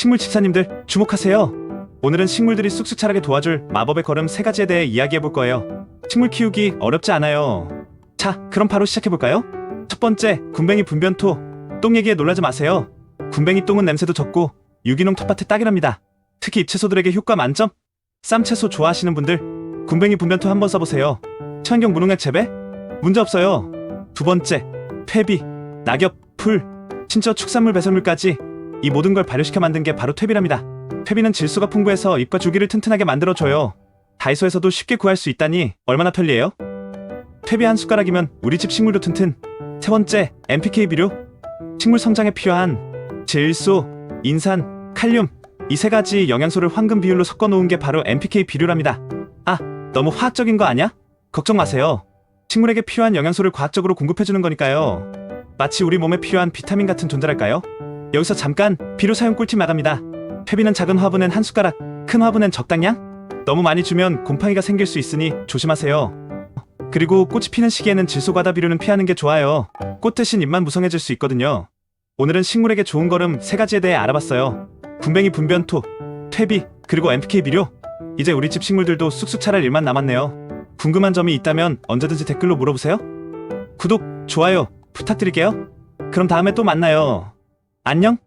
식물 집사님들 주목하세요. 오늘은 식물들이 쑥쑥 자라게 도와줄 마법의 걸음 세 가지에 대해 이야기해 볼 거예요. 식물 키우기 어렵지 않아요. 자, 그럼 바로 시작해 볼까요? 첫 번째, 군뱅이 분변토. 똥 얘기에 놀라지 마세요. 군뱅이 똥은 냄새도 적고 유기농 텃밭에 딱이랍니다. 특히 잎채소들에게 효과 만점. 쌈채소 좋아하시는 분들, 군뱅이 분변토 한번 써보세요. 친환경 무농약 재배? 문제 없어요. 두 번째, 퇴비, 낙엽, 풀, 심지어 축산물 배설물까지 이 모든 걸 발효시켜 만든 게 바로 퇴비랍니다. 퇴비는 질소가 풍부해서 잎과 줄기를 튼튼하게 만들어줘요. 다이소에서도 쉽게 구할 수 있다니 얼마나 편리해요? 퇴비 한 숟가락이면 우리 집 식물도 튼튼. 세 번째, NPK 비료. 식물 성장에 필요한 질소, 인산, 칼륨 이 세 가지 영양소를 황금 비율로 섞어 놓은 게 바로 NPK 비료랍니다. 아, 너무 화학적인 거 아니야? 걱정 마세요. 식물에게 필요한 영양소를 과학적으로 공급해 주는 거니까요. 마치 우리 몸에 필요한 비타민 같은 존재랄까요? 여기서 잠깐 비료 사용 꿀팁 나갑니다. 퇴비는 작은 화분엔 한 숟가락, 큰 화분엔 적당량? 너무 많이 주면 곰팡이가 생길 수 있으니 조심하세요. 그리고 꽃이 피는 시기에는 질소 과다 비료는 피하는 게 좋아요. 꽃 대신 잎만 무성해질 수 있거든요. 오늘은 식물에게 좋은 걸음 세 가지에 대해 알아봤어요. 분뱅이 분변토, 퇴비, 그리고 NPK 비료. 이제 우리 집 식물들도 쑥쑥 자랄 일만 남았네요. 궁금한 점이 있다면 언제든지 댓글로 물어보세요. 구독, 좋아요 부탁드릴게요. 그럼 다음에 또 만나요. 안녕.